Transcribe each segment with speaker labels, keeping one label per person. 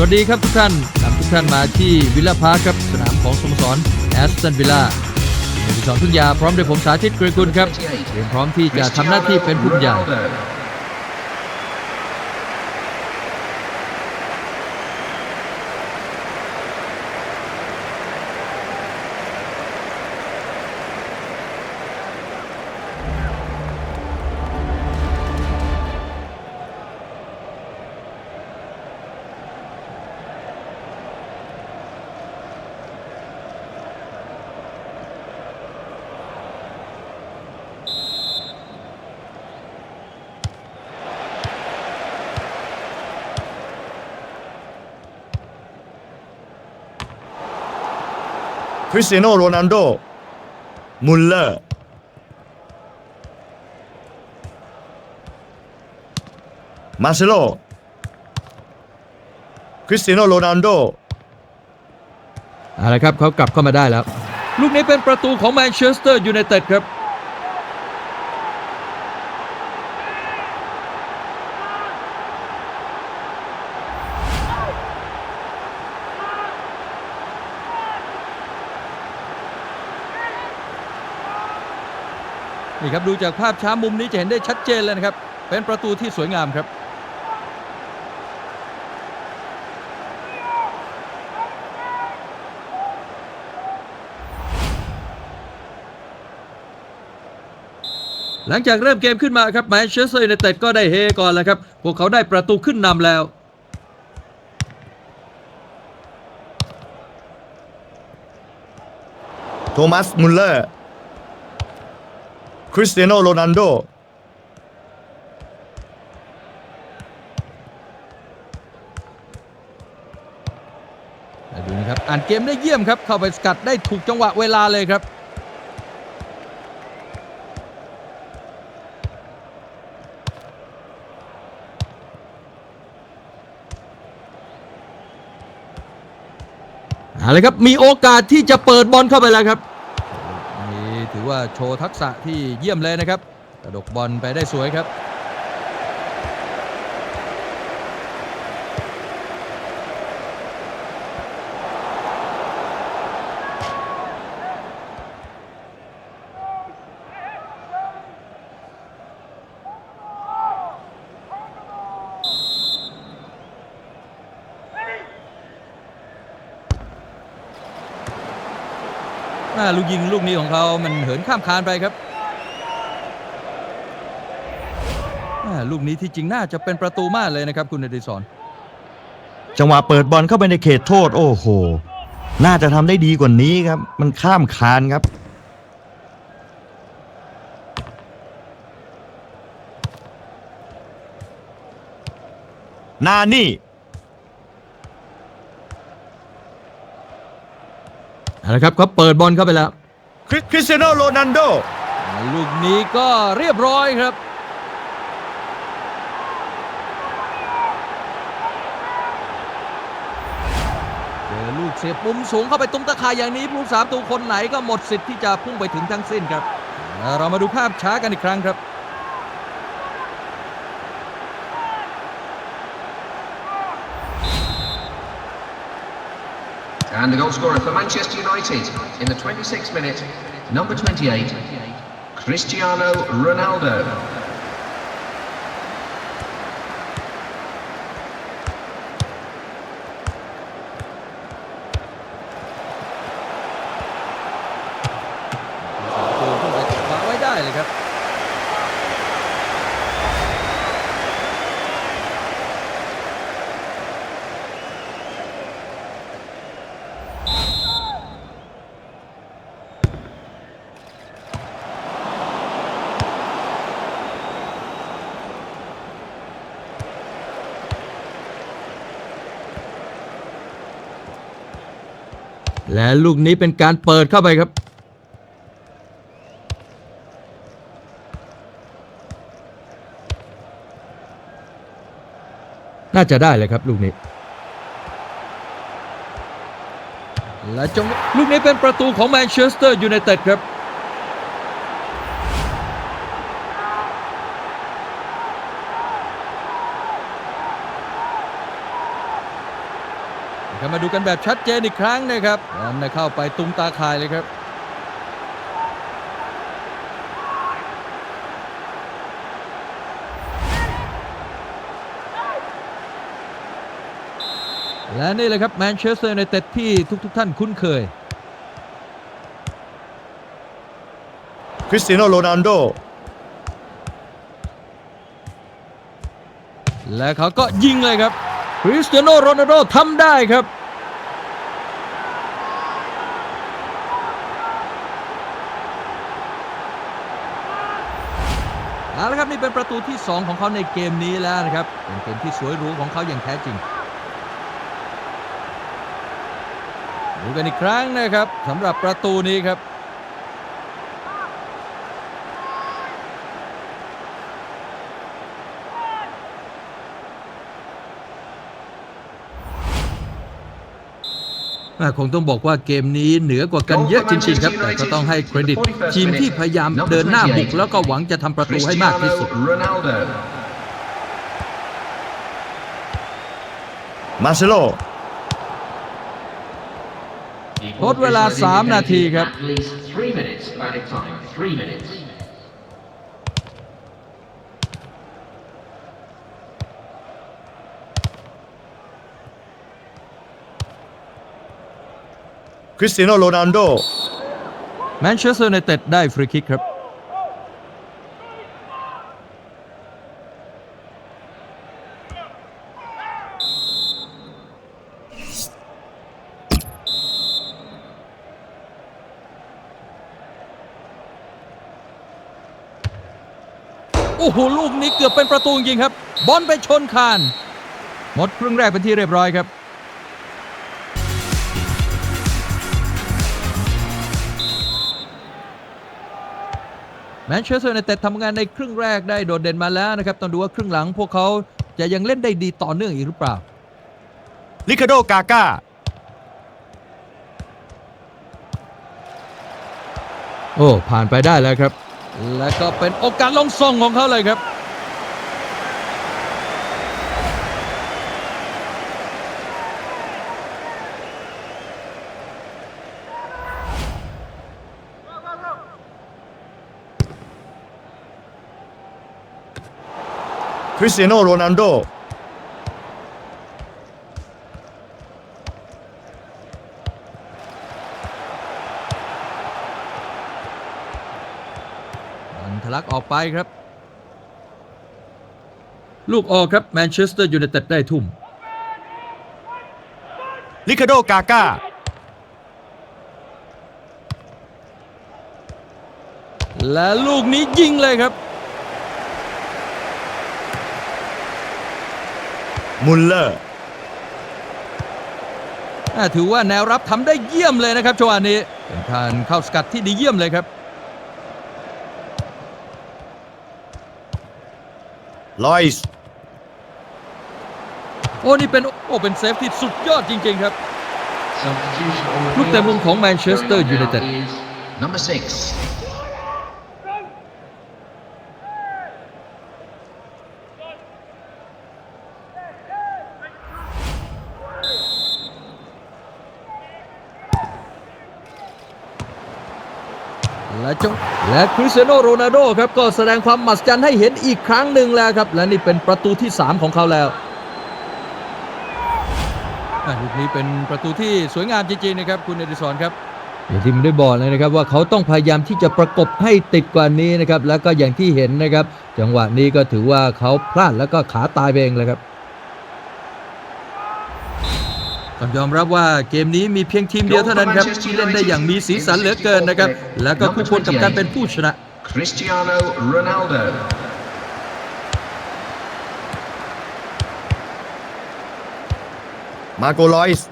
Speaker 1: สวัสดีครับทุกท่านนำทุกท่านมาที่วิลล่าพาร์คครับ สนามของสโมสรแอสตันวิลล่าเป็นสอนทุนยาพร้อมด้วยผมสาธิตเกรกุลครับเตรียมพร้อมที่จะทำหน้าที่เป็นผู้ใหญ่
Speaker 2: คริสเตียโนโรนัลโดมุลเลอร์มาเซโลคริสเตียโนโรนัลโด
Speaker 1: เอาละครับเขากลับเข้ามาได้แล้ว ลูกนี้เป็นประตูของแมนเชสเตอร์ยูไนเต็ดครับ นี่ครับดูจากภาพช้ามุมนี้จะเห็นได้ชัดเจนเลยนะครับ เป็นประตูที่สวยงามครับ หลังจากเริ่มเกมขึ้นมาครับแมนเชสเตอร์ยูไนเต็ดก็ได้เฮก่อนแล้วครับ พวกเขาได้ประตูขึ้นนำแล้ว
Speaker 2: โทมัสมุลเลอร์ ริสเตียโนโรนัลโด
Speaker 1: ดูนะครับอ่านเกมได้เยี่ยมครับ เข้าไปสกัดได้ถูกจังหวะเวลาเลยครับ เอาเลยครับ มีโอกาสที่จะเปิดบอลเข้าไปแล้วครับ ว่าโชว์ทักษะที่เยี่ยมเลยนะครับกระดกบอลไปได้สวยครับ ลูกยิงลูกนี้ของเขามันเหินข้ามคานไปครับอ่าลูกนี้ที่จริงน่าจะเป็นประตูมากเลยนะครับคุณอดิศร
Speaker 2: จังหวะเปิดบอลเข้าไปในเขตโทษ โอ้โห น่าจะทำได้ดีกว่านี้ครับ มันข้ามคานครับ นานี่
Speaker 1: เอาละครับเขาเปิดบอลเข้าไปแล้ว
Speaker 2: คริคริสเตียโนโรนัลโด
Speaker 1: อ่าลูกนี้ก็เรียบร้อยครับ เจอลูกเสียบมุมสูงเข้าไปตุ้มตะข่ายอย่างนี้ผู้สามตัวคนไหนก็หมดสิทธิ์ที่จะพุ่งไปถึงทั้งสิ้นครับอ่าเรามาดูภาพช้ากันอีกครั้งครับ
Speaker 3: And the goal scorer for Manchester United in the 26th minute, number 28, Cristiano Ronaldo.
Speaker 1: และลูกนี้เป็นการเปิดเข้าไปครับ น่าจะได้เลยครับลูกนี้ และจงลูกนี้เป็นประตูของแมนเชสเตอร์ยูไนเต็ดครับ ก็มาดูกันแบบชัดเจนอีกครั้งนะครับบอลนะเข้าไปตุ้งตาข่ายเลยครับและนี่เลยครับแมนเชสเตอร์ในเต็ดที่ทุกๆทท่านคุ้นเคย
Speaker 2: คริสเตียโนโรนัลโด
Speaker 1: และเขาก็ยิงเลยครับ คริสเตียโนโรนัลโดทำได้ครับ เอาละครับนี่เป็นประตูที่ 2 ของเขาในเกมนี้แล้วนะครับ เป็นเกมที่สวยหรูของเขาอย่างแท้จริงดูกันอีกครั้งนะครับสำหรับประตูนี้ครับ คงต้องบอกว่าเกมนี้เหนือกว่ากันเยอะจริงๆครับ แต่ก็ต้องให้เครดิต ทีมที่พยายามเดินหน้าบุกแล้วก็หวังจะทำประตูให้มากที่สุด
Speaker 3: Cristiano Ronaldo.
Speaker 2: มาเซโล
Speaker 1: ทดเวลา 3 นาทีครับ
Speaker 2: คริสเตียโนโรนัลโด
Speaker 1: แมนเชสเตอร์ n นเต็ดได้ฟรีคิกครับ โอ้โห ลูกนี้เกือบเป็นประตูจริงครับ บอลไปชนคาน หมดครึ่งแรกเป็นที่เรียบร้อยครับ แมนเชสเตอร์ n นเต็ดทำงานในครึ่งแรกได้โดดเด่นมาแล้วนะครับต้องดูว่าครึ่งหลังพวกเขาจะยังเล่นได้ดีต่อเนื่องอีกหรือเปล่า
Speaker 2: ลิคาโดกาก้า
Speaker 1: โอ้ผ่านไปได้แล้วครับ แล้วก็เป็นโอกาสลงส่งของเขาเลยครับ
Speaker 2: คริสเตียโนโรนัลโด
Speaker 1: บอลทะลักออกไปครับ ลูกออกครับแมนเชสเตอร์ยูไนเต็ดได้ทุ่ม
Speaker 2: ลิคาโดกาก้า
Speaker 1: และลูกนี้ยิงเลยครับ
Speaker 2: มุลเลอร์
Speaker 1: อ่าถือว่าแนวรับทำได้เยี่ยมเลยนะครับจังหวะนี้เป็นการเข้าสกัดที่ดีเยี่ยมเลยครับ
Speaker 2: ลอยส์
Speaker 1: โอ้นี่เป็นโอ้เป็นเซฟที่สุดยอดจริง ๆ ครับ
Speaker 3: Substitution on the
Speaker 1: ลูกเตะมุม
Speaker 3: field.
Speaker 1: ของแมนเชสเตอร์
Speaker 3: Going
Speaker 1: ยู
Speaker 3: on
Speaker 1: ไน
Speaker 3: now
Speaker 1: เต็ด
Speaker 3: is Number six.
Speaker 1: และ จงและคริสเตียโนโรนัลโดครับก็แสดงความมหัศจรรย์ให้เห็นอีกครั้งหนึ่งแล้วครับ และนี่เป็นประตูที่ 3 ของเขาแล้วอะลูกนี้เป็นประตูที่สวยงามจริงๆนะครับคุณเอดิสอนครับอย่างที่ผมได้บอกเลยนะครับว่าเขาต้องพยายามที่จะประกบให้ติดกว่านี้นะครับ แล้วก็อย่างที่เห็นนะครับ จังหวะนี้ก็ถือว่าเขาพลาดแล้วก็ขาตายไปเองเลยครับ ต้องยอมรับว่าเกมนี้มีเพียงทีมเดียวเท่านั้นครับที่เล่นได้อย่างมีสีสันเหลือเกินนะครับ แล้วก็คู่ควรกับการเป็นผู้ชนะ
Speaker 3: Cristiano Ronaldo.
Speaker 2: มาโกลอยส์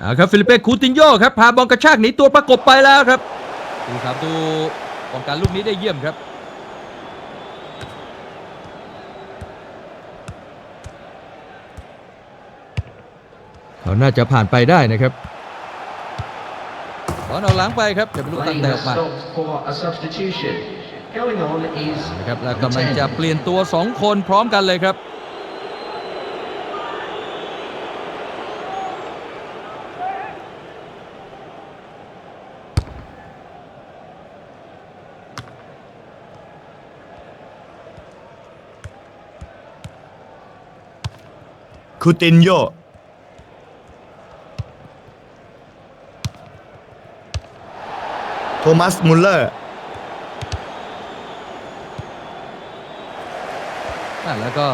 Speaker 1: เอาครับฟิลิเป้คูตินโยครับพาบอลกระชากหนีตัวประกบไปแล้วครับดูครับดูป้องกันลูกนี้ได้เยี่ยมครับ เขาน่าจะผ่านไปได้นะครับบอลออกหลังไปครับจะเป็นลูกตั้ง
Speaker 3: Play
Speaker 1: แต่อ
Speaker 3: has
Speaker 1: อกมา
Speaker 3: stopped for a substitution. Going on is
Speaker 1: นะครับแล้วกำลังจะเปลี่ยนตัว 2 คนพร้อมกันเลยครับ
Speaker 2: คูตินโย ทมัสมุลเลอร์
Speaker 1: อะแล้วก็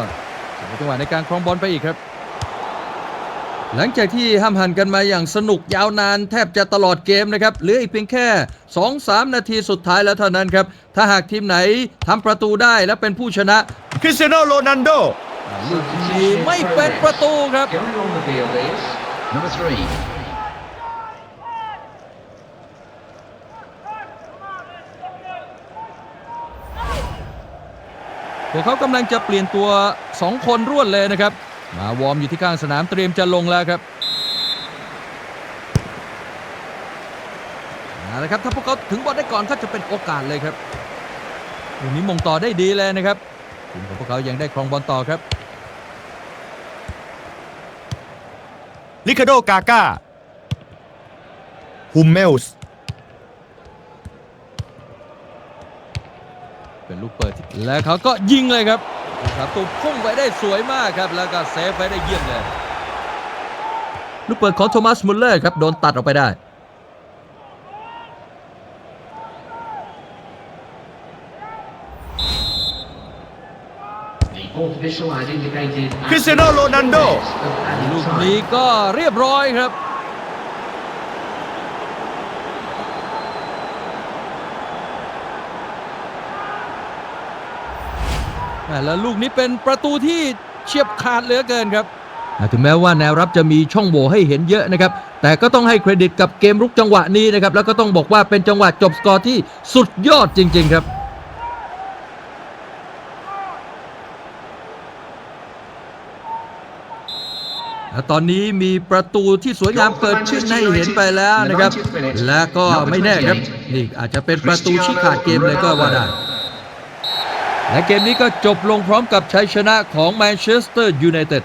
Speaker 1: เสียจังหวะในการครองบอลไปอีกครับ หลังจากที่ห้ามหันกันมาอย่างสนุกยาวนานแทบจะตลอดเกมนะครับเหลืออีกเพียงแค่ 2-3 นาทีสุดท้ายแล้วเท่านั้นครับ ถ้าหากทีมไหนทำประตูได้และเป็นผู้ชนะ
Speaker 2: คริสเตียโนโรนัลโด
Speaker 1: ลูกนี้ไม่เป็นประตูครับ พวกเขากำลังจะเปลี่ยนตัว 2 คนรวดเลยนะครับ มาวอร์มอยู่ที่ข้างสนามเตรียมจะลงแล้วครับเอาละครับถ้าพวกเขาถึงบอลได้ก่อนก็จะเป็นโอกาสเลยครับลูกนี้มงต่อได้ดีเลยนะครับทีมของพวกเขายังได้ครองบอลต่อครับ
Speaker 2: ลิคาโดกาก้าฮุมเมลส์
Speaker 1: เป็น ลูกเปิดที่แล้วเขาก็ยิงเลยครับประตูพุ่งไปได้สวยมากครับ แล้วก็เซฟไปได้เยี่ยมเลย ลูกเปิดของโทมัสมุลเลอร์ครับ โดนตัดออกไปได้
Speaker 3: The fourth official has indicated
Speaker 2: คริสเตียโนโรนัลโด
Speaker 1: ลูกนี้ก็เรียบร้อยครับ แล้วลูกนี้เป็นประตูที่เฉียบขาดเหลือเกินครับอ่าถึงแม้ว่าแนวรับจะมีช่องโหว่ให้เห็นเยอะนะครับ แต่ก็ต้องให้เครดิตกับเกมรุกจังหวะนี้นะครับ แล้วก็ต้องบอกว่าเป็นจังหวะจบสกอร์ที่สุดยอดจริง ๆ ครับและตอนนี้มีประตูที่สวยงามเกิดขึ้นให้เห็นไปแล้วนะครับ และก็ไม่แน่ครับ นี่อาจจะเป็นประตูชี้ขาดเกมเลยก็ว่าได้ และเกมนี้ก็จบลงพร้อมกับชัยชนะของแมนเชสเตอร์ยูไนเต็ด